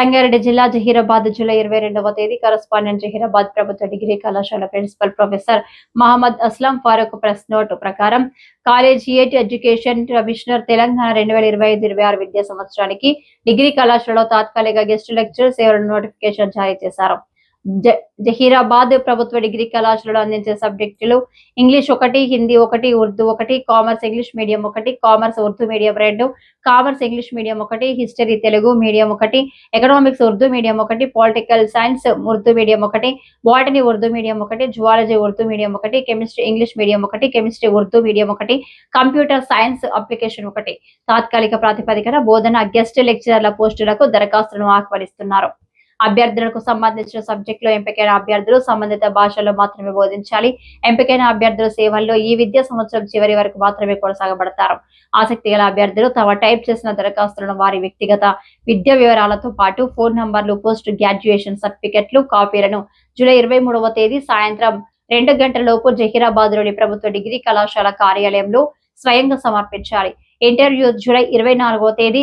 సంగారెడ్డి జిల్లా జహీరాబాద్ జూలై ఇరవై రెండవ తేదీ కరస్పాండెంట్ జహీరాబాద్ ప్రభుత్వ డిగ్రీ కళాశాల principal professor Mohammed Aslam Farooq press note ప్రకారం కాలేజియేట్ ఎడ్యుకేషన్ కమిషనర్ తెలంగాణ రెండు వేల ఇరవై ఐదు ఇరవై ఆరు విద్యా సంవత్సరానికి డిగ్రీ కళాశాలలో తాత్కాలిక గెస్ట్ లెక్చర్ సేవల నోటిఫికేషన్ జారీ చేశారు? జహీరాబాద్ ప్రభుత్వ డిగ్రీ కళాశాలలో అందించే సబ్జెక్టులు ఇంగ్లీష్ ఒకటి హిందీ ఒకటి ఉర్దూ ఒకటి కామర్స్ ఇంగ్లీష్ మీడియం ఒకటి కామర్స్ ఉర్దూ మీడియం రెండు కామర్స్ ఇంగ్లీష్ మీడియం ఒకటి హిస్టరీ తెలుగు మీడియం ఒకటి ఎకనామిక్స్ ఉర్దూ మీడియం ఒకటి పొలిటికల్ సైన్స్ ఉర్దూ మీడియం ఒకటి బాటనీ ఉర్దూ మీడియం ఒకటి జువాలజీ ఉర్దూ మీడియం ఒకటి కెమిస్ట్రీ ఇంగ్లీష్ మీడియం ఒకటి కెమిస్ట్రీ ఉర్దూ మీడియం ఒకటి కంప్యూటర్ సైన్స్ అప్లికేషన్ ఒకటి. తాత్కాలిక ప్రాతిపదికన బోధన గెస్ట్ లెక్చరర్ల పోస్టులకు దరఖాస్తులను ఆహ్వానిస్తున్నారు. అభ్యర్థులకు సంబంధించిన సబ్జెక్టులో ఎంపికైన అభ్యర్థులు సంబంధిత భాషల్లో మాత్రమే బోధించాలి. ఎంపికైన అభ్యర్థుల సేవల్లో ఈ విద్యా సంవత్సరం చివరి వరకు మాత్రమే కొనసాగబడతారు. ఆసక్తి గల అభ్యర్థులు తమ టైప్ చేసిన దరఖాస్తులను వారి వ్యక్తిగత విద్యా వివరాలతో పాటు ఫోన్ నంబర్లు పోస్ట్ గ్రాడ్యుయేషన్ సర్టిఫికెట్లు కాపీలను జూలై ఇరవై మూడవ తేదీ సాయంత్రం రెండు గంటలలోపు జహీరాబాద్లోని ప్రభుత్వ డిగ్రీ కళాశాల కార్యాలయంలో స్వయంగా సమర్పించాలి. ఇంటర్వ్యూ జూలై ఇరవై నాలుగవ తేదీ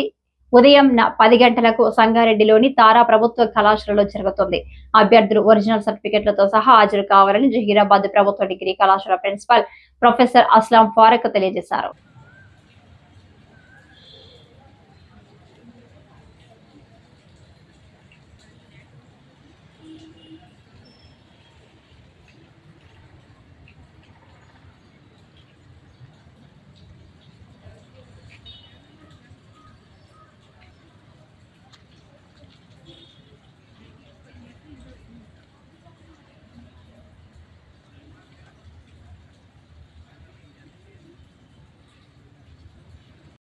ఉదయం పది గంటలకు సంగారెడ్డిలోని తారా ప్రభుత్వ కళాశాలలో జరుగుతుంది. అభ్యర్థులు ఒరిజినల్ సర్టిఫికెట్లతో సహా హాజరు కావాలని జహీరాబాద్ ప్రభుత్వ డిగ్రీ కళాశాల ప్రిన్సిపల్ ప్రొఫెసర్ అస్లాం ఫారక్ తెలియజేశారు.